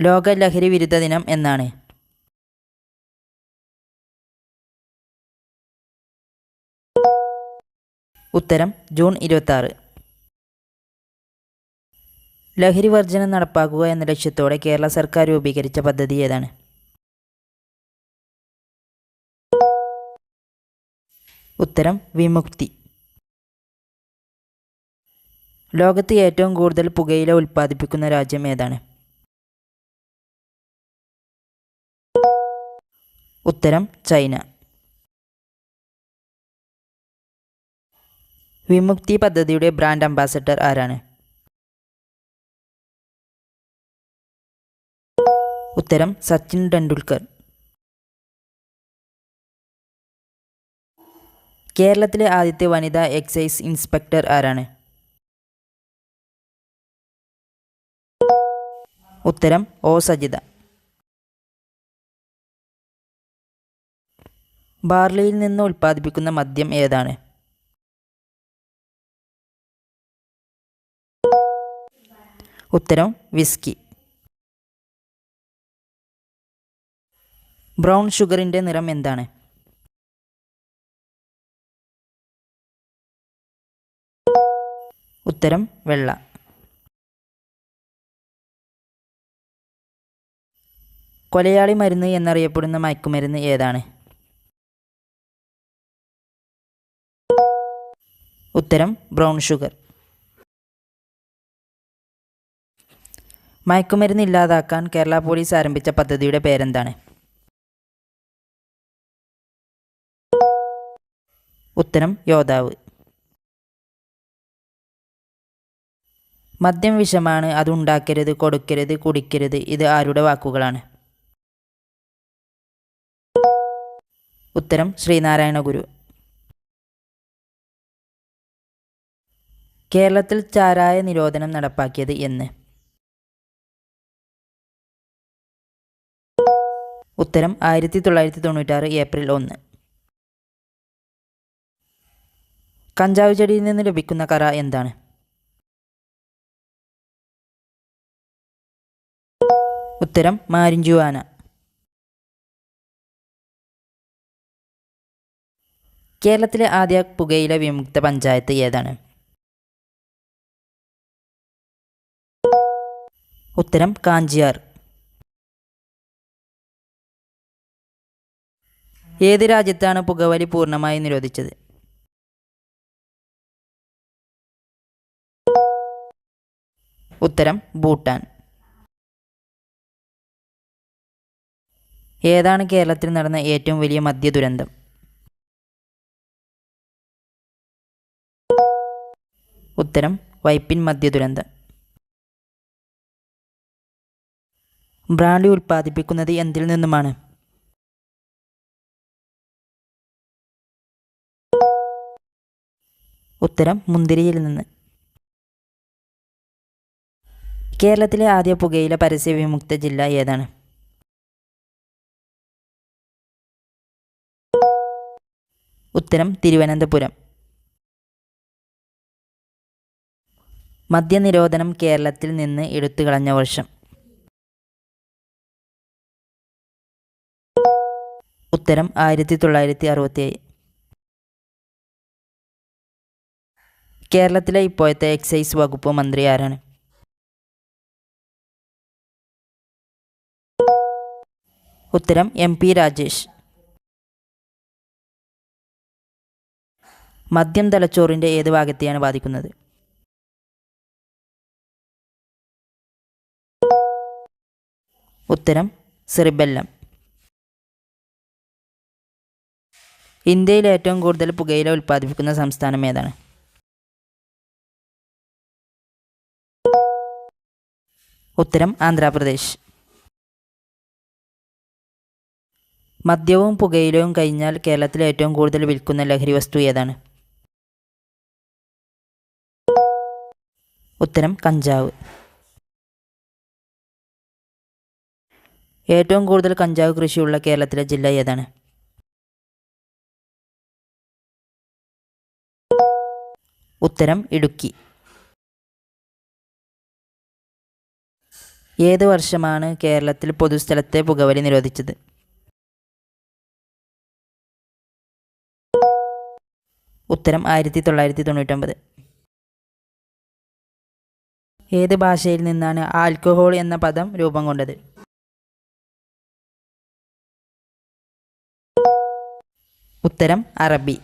ലോക ലഹരി വിരുദ്ധ ദിനം എന്നാണ്. ഉത്തരം ജൂൺ ഇരുപത്താറ്. ലഹരി വർജനം നടപ്പാക്കുക എന്ന ലക്ഷ്യത്തോടെ കേരള സർക്കാർ രൂപീകരിച്ച പദ്ധതി ഏതാണ്? ഉത്തരം വിമുക്തി. ലോകത്ത് ഏറ്റവും കൂടുതൽ പുകയില ഉൽപ്പാദിപ്പിക്കുന്ന രാജ്യം ഏതാണ്? ഉത്തരം ചൈന. വിമുക്തി പദ്ധതിയുടെ ബ്രാൻഡ് അംബാസഡർ ആരാണ്? ഉത്തരം സച്ചിൻ ടെണ്ടുൽക്കർ. കേരളത്തിലെ ആദ്യത്തെ വനിതാ എക്സൈസ് ഇൻസ്പെക്ടർ ആരാണ്? ഉത്തരം ഒ. സജിത. ബാർലിയിൽ നിന്ന് ഉൽപ്പാദിപ്പിക്കുന്ന മദ്യം ഏതാണ്? ഉത്തരം വിസ്കി. ബ്രൗൺ ഷുഗറിന്റെ നിറം എന്താണ്? ഉത്തരം വെള്ള. കൊലയാളി മരുന്ന് എന്നറിയപ്പെടുന്ന മയക്കുമരുന്ന് ഏതാണ്? ഉത്തരം ബ്രൗൺ ഷുഗർ. മയക്കുമരുന്ന് ഇല്ലാതാക്കാൻ കേരള പോലീസ് ആരംഭിച്ച പദ്ധതിയുടെ പേരെന്താണ്? ഉത്തരം യോദ്ധാവ്. മദ്യം വിഷമാണ് അത് ഉണ്ടാക്കരുത് കൊടുക്കരുത് കുടിക്കരുത് ഇത് ആരുടെ വാക്കുകളാണ്? ഉത്തരം ശ്രീനാരായണ ഗുരു കേരളത്തിൽ ചാരായ നിരോധനം നടപ്പാക്കിയത് എന്ന്. ഉത്തരം ആയിരത്തി തൊള്ളായിരത്തി തൊണ്ണൂറ്റാറ് ഏപ്രിൽ ഒന്ന്. കഞ്ചാവ് ചെടിയിൽ നിന്ന് ലഭിക്കുന്ന കറ എന്താണ്? ഉത്തരം മാരിഞ്ചുവാന. കേരളത്തിലെ ആദ്യ പുകയില വിമുക്ത പഞ്ചായത്ത് ഏതാണ്? ഉത്തരം കാഞ്ചിയാർ. ഏത് രാജ്യത്താണ് പുകവലി പൂർണമായി നിരോധിച്ചത്? ഉത്തരം ഭൂട്ടാൻ. ഏതാണ് കേരളത്തിൽ നടന്ന ഏറ്റവും വലിയ മദ്യ ദുരന്തം? ഉത്തരം വൈപ്പിൻ മദ്യ ദുരന്തം. ബ്രാൻഡി ഉൽപ്പാദിപ്പിക്കുന്നത് എന്തിൽ നിന്നുമാണ്? ഉത്തരം മുന്തിരിയിൽ നിന്ന്. കേരളത്തിലെ ആദ്യ പുകയില പരസ്യ വിമുക്ത ജില്ല ഏതാണ്? ഉത്തരം തിരുവനന്തപുരം. മദ്യനിരോധനം കേരളത്തിൽ നിന്ന് എടുത്തുകളഞ്ഞ വർഷം. ഉത്തരം ആയിരത്തി തൊള്ളായിരത്തി അറുപത്തിയേഴ് കേരളത്തിലെ ഇപ്പോഴത്തെ എക്സൈസ് വകുപ്പ് മന്ത്രി ആരാണ്? ഉത്തരം എം പി രാജേഷ്. മദ്യം തലച്ചോറിന്റെ ഏത് ഭാഗത്തെയാണ് ബാധിക്കുന്നത്? ഉത്തരം സെറിബെല്ലം. ഇന്ത്യയിൽ ഏറ്റവും കൂടുതൽ പുകയില ഉൽപ്പാദിപ്പിക്കുന്ന സംസ്ഥാനം ഏതാണ്? ഉത്തരം ആന്ധ്രാപ്രദേശ്. മദ്യവും പുകയിലവും കഴിഞ്ഞാൽ കേരളത്തിൽ ഏറ്റവും കൂടുതൽ വിൽക്കുന്ന ലഹരി വസ്തു ഏതാണ്? ഉത്തരം കഞ്ചാവ്. ഏറ്റവും കൂടുതൽ കഞ്ചാവ് കൃഷിയുള്ള കേരളത്തിലെ ജില്ല ഏതാണ്? ഉത്തരം ഇടുക്കി. ഏത് വർഷമാണ് കേരളത്തിൽ പൊതുസ്ഥലത്തെ പുകവലി നിരോധിച്ചത്? ഉത്തരം ആയിരത്തി തൊള്ളായിരത്തി തൊണ്ണൂറ്റൊമ്പത് ഏത് ഭാഷയിൽ നിന്നാണ് ആൽക്കഹോൾ എന്ന പദം രൂപം കൊണ്ടത്? ഉത്തരം അറബി.